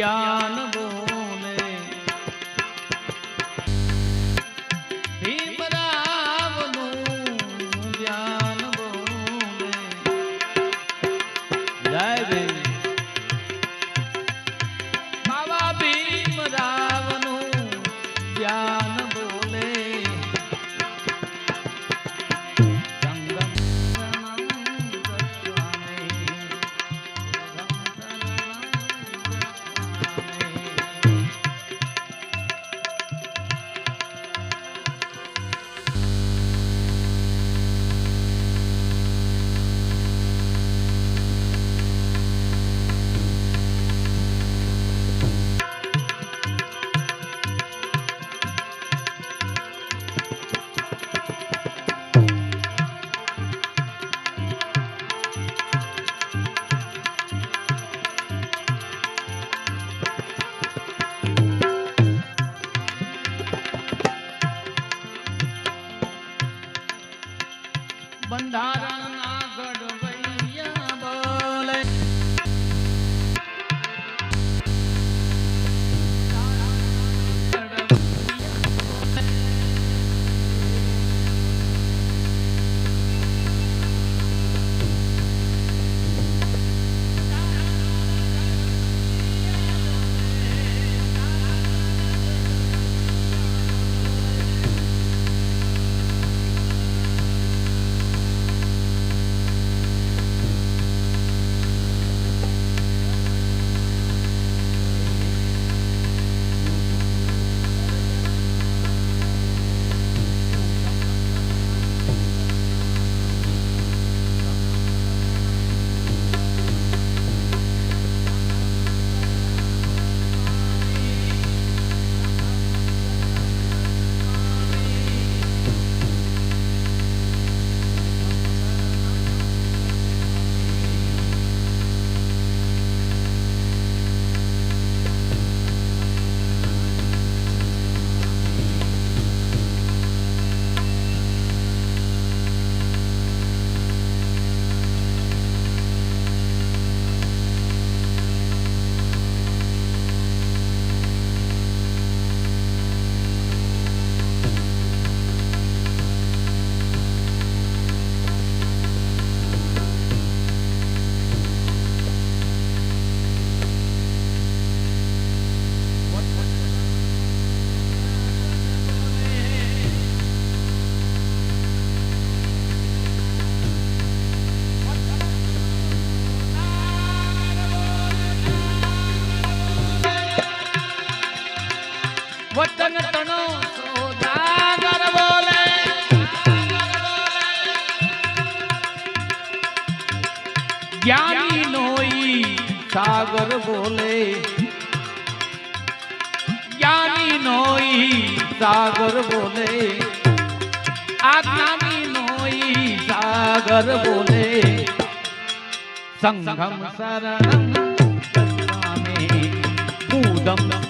या સાગર બોલે જ્ઞાની નોઈ સાગર બોલે આત્માની નોઈ સાગર બોલે સંગમ શરણમ સ્વામી મુદમ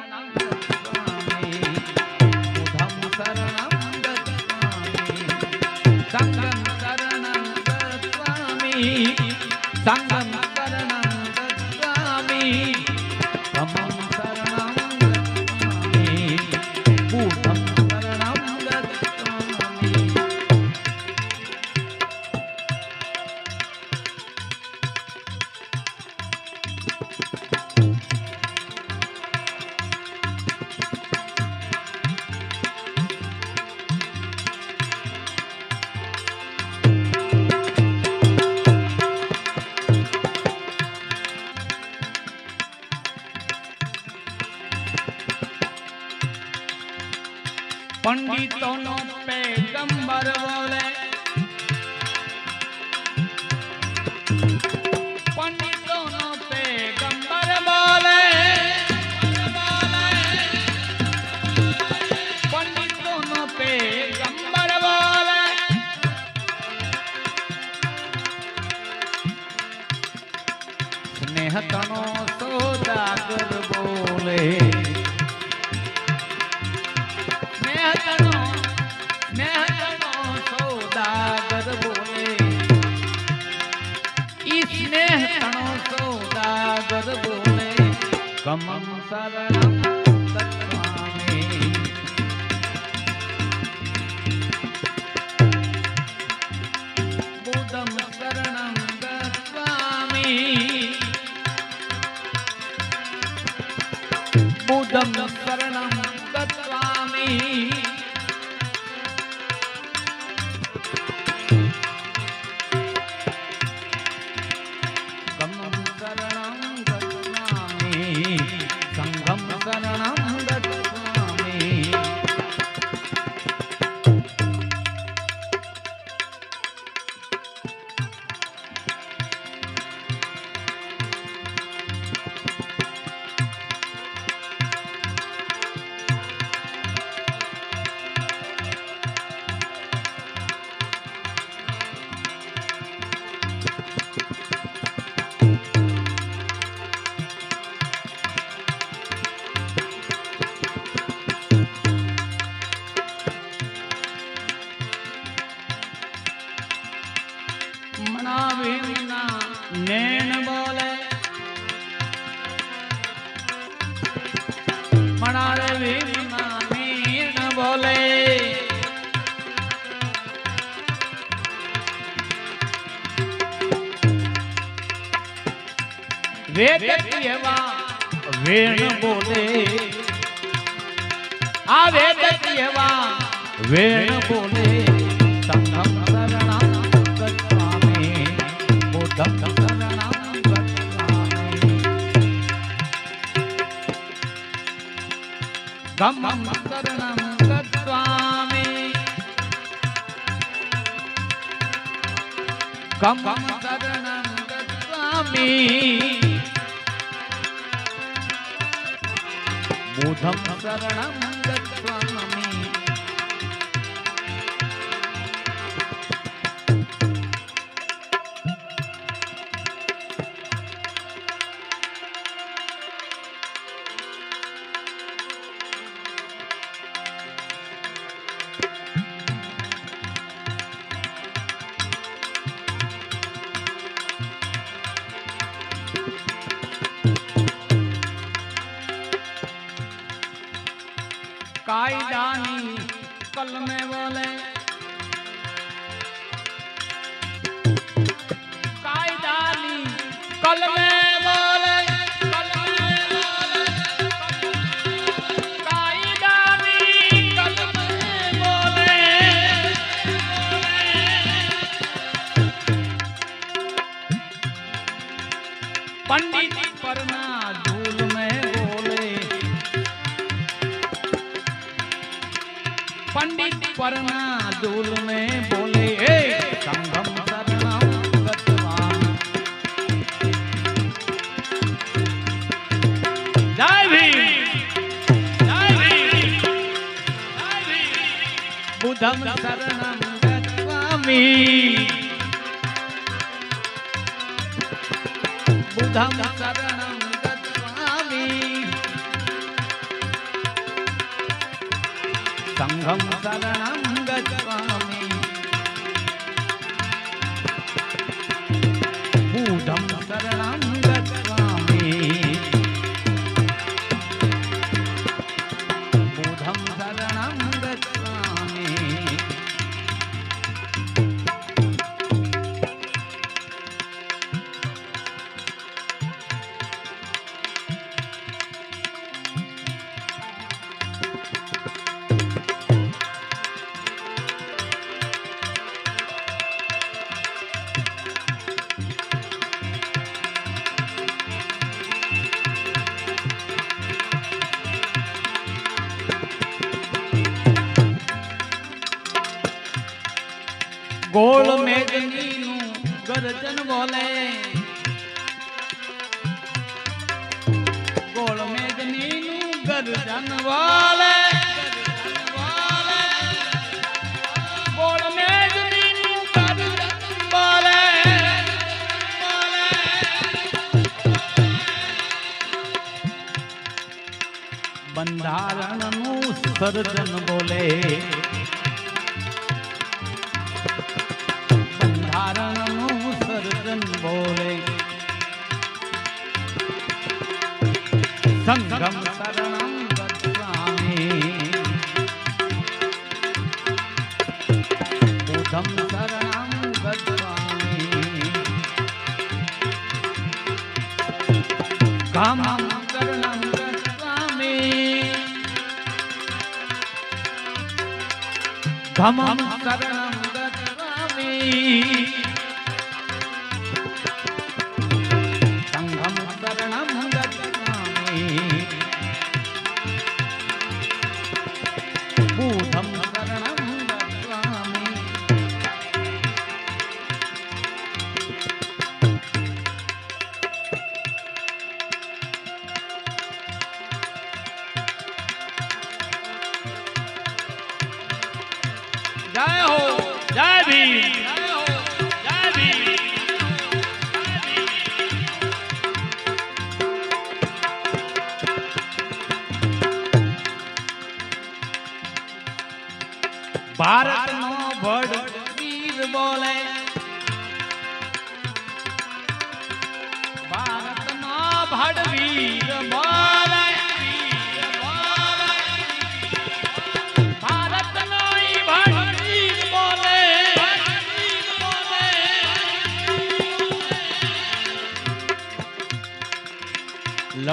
શરણં પંડિતોનો પેગંબર Samsara ભીમના નેણ બોલે. મણારે ભીમના નેણ બોલે. વેદ કહેવા વેણ બોલે. આ વેદ કહેવા વેણ બોલે. ગમમ શરણમ ગત્વામે ગમમ શરણમ ગત્વામે મોધમ શરણમ કાયદાની કલમે બોલે. કાયદાની કલમે પંડિત પરના દુલ ને બોલે સંગમ બુધમ શરણમ ગતવામી. બુધમ શરણમ शरणं વચન બોલે. ગોળ મેઘની નું ગરજન બોલે બંધારણનું સર્જન બોલે. संगम शरण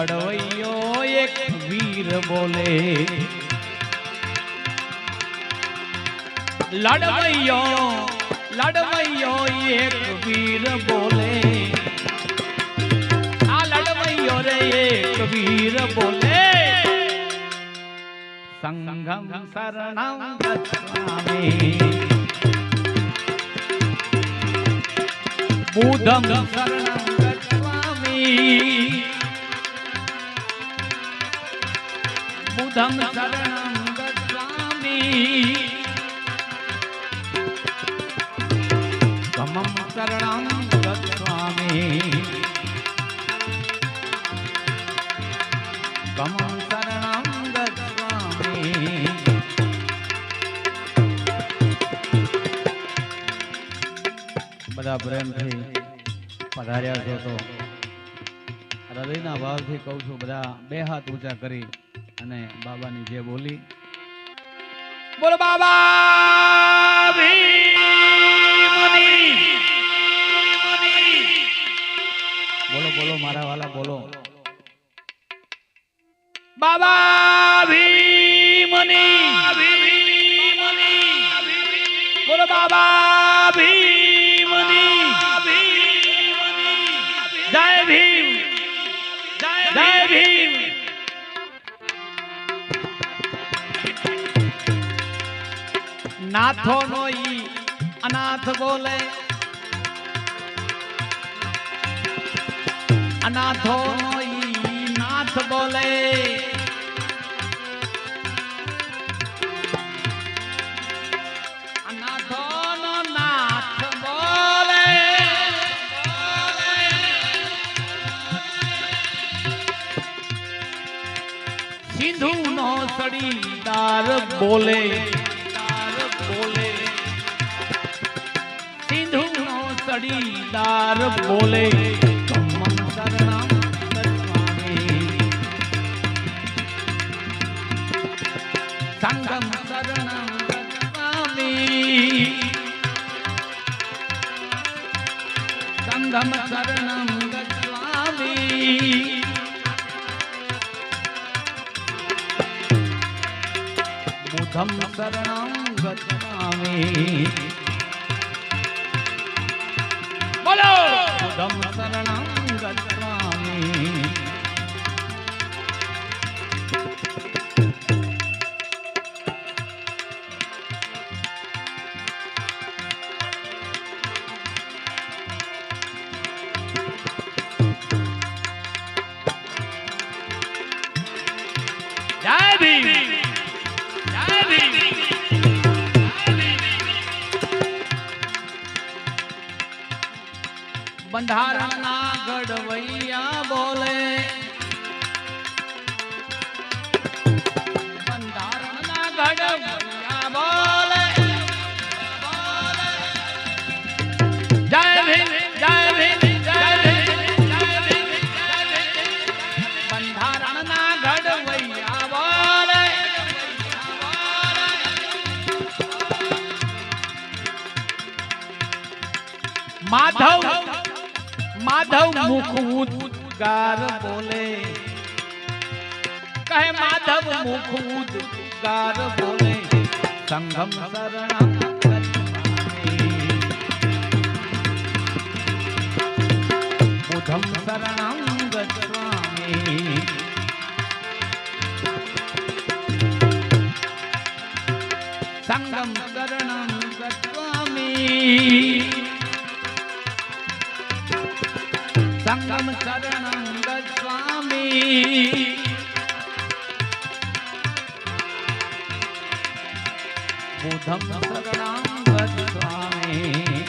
કડવૈયો એક વીર બોલે. લડવૈયો લડવૈયો એક વીર બોલે. આ લડવૈયો રે એક વીર બોલે. સંગમ શરણમ ગચ્છામી શરણમ ગચ્છામી તમ શરણમ ગચ્છામી તમમ શરણમ ગચ્છામી તમમ શરણમ ગચ્છામી બધા પ્રેમથી પધાર્યા છો તો. હૃદયના ભાવથી કહું છું, બધા બે હાથ ઊંચા કરી અને બાબાની જે બોલી બોલો બાબા બોલો બોલો મારા વાલા બોલો. બાબા બોલો બાબા નાથો નો ઈ અનાથ બોલે. અનાથો નો ઈ નાથ બોલે. સિંધુ નો સડીદાર બોલે. કડીદાર બોલે સંગમ શરણામી સંગમ શરણમ ગજવામી મુધમ શરણમ ગજવામી. બોલો. ઉદમ શરણમ અંધારણના ગઢવૈયા બોલે. માધવ મુખ ઉદ્ગાર બોલે. કહે માધવ મુખ ઉદ્ગાર બોલે. સંગમ શરણમ બુધમ શરણમ ગચ્છામી સંગમ શરણમ ગચ્છામી તમ શરણ સ્વામી બુધમ શરણાંગત સ્વામી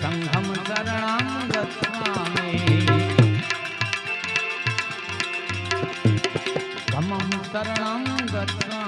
સંઘમ શરણાંગત સ્વામી ધમમ શરણાંગત સ્વામી